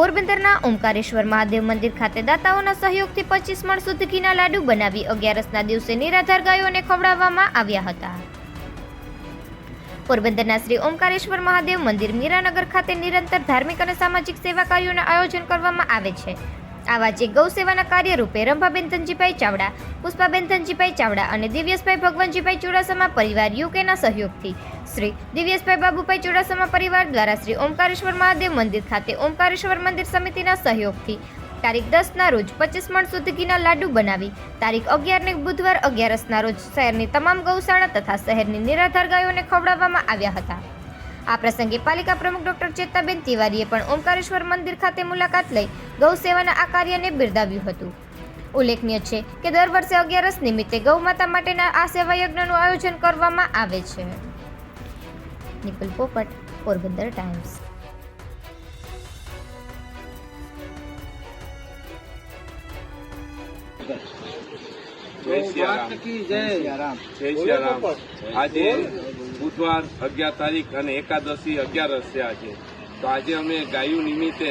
પોરબંદરના ઓમકારેશ્વર મહાદેવ મંદિર ખાતે દાતાઓના સહયોગથી પચીસ મણ શુદ્ધ ઘીના લાડુ બનાવી અગિયારસના દિવસે નિરાધાર ગાયોને ખવડાવવામાં આવ્યા હતા. પોરબંદરના શ્રી ઓમકારેશ્વર મહાદેવ મંદિર મીરાનગર ખાતે નિરંતર ધાર્મિક અને સામાજિક સેવા કાર્યોનું આયોજન કરવામાં આવે છે. આવા જે ગૌ સેવાના કાર્યરૂપે રંભાબેન ધનજીભાઈ ચાવડા પુષ્પાબેન ધનજીભાઈ ચાવડા અને દિવ્યેશભાઈ ભગવાનજીભાઈ ચુડાસમા પરિવાર યુકેના સહયોગથી શ્રી દિવ્યેશભાઈ બાબુભાઈ ચુડાસમા પરિવાર દ્વારા શ્રી ઓમકારેશ્વર મહાદેવ મંદિર ખાતે ઓમકારેશ્વર મંદિર સમિતિના સહયોગથી તારીખ દસના રોજ પચીસ મણ સુધી ઘીના લાડુ બનાવી, તારીખ અગિયારને બુધવાર અગિયારસના રોજ શહેરની તમામ ગૌશાળા તથા શહેરની નિરાધાર ગાયોને ખવડાવવામાં આવ્યા હતા. આ પ્રસંગે પાલિકા પ્રમુખ ડોક્ટર ચેતાબેન તિવારીએ પણ ઓમકારેશ્વર મંદિર ખાતે મુલાકાત લઈ ગૌ સેવાના આ કાર્યને બિરદાવ્યું હતું. ઉલ્લેખનીય છે કે દર વર્ષે અગિયારસ નિમિત્તે ગૌ માતા માટેના આ સેવા યજ્ઞનું આયોજન કરવામાં આવે છે. નિપુલ પોપટ પોરબંદર ટાઈમ્સ. જય સિયારામ. જય સિયારામ. આજે બુધવાર અગિયાર તારીખ અને એકાદશી અગિયારસ આજે તો આજે અમે ગાયું નિમિત્તે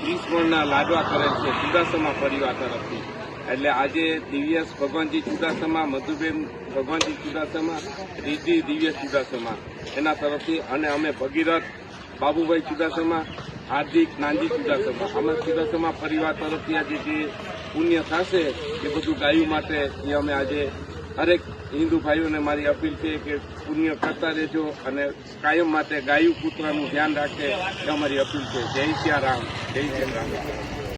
ત્રીસ મણના લાડવા કરેલ છે, ચુડાસમા પરિવાર તરફથી. એટલે આજે દિવ્યસ ભગવાનજી ચુડાસમા, મધુબેન ભગવાનજી ચુડાસમા રીતિ દિવ્યેશ ચુડાસમા એના તરફથી અને અમે ભગીરથ બાબુભાઈ ચુડાસમા, હાર્દિક નાનજી ચુડાસમા અમે ચુડાસમા પરિવાર તરફથી આજે જે પુણ્ય થશે એ બધું ગાયું માટે એ અમે આજે હરેક હિન્દુ ભાઈઓને મારી અપીલ છે કે પુણ્ય કરતા રહેજો અને કાયમ માટે ગાયું કૂતરાનું ધ્યાન રાખે એ અમારી અપીલ છે. જય સિયા રામ. જય શ્રી રામ.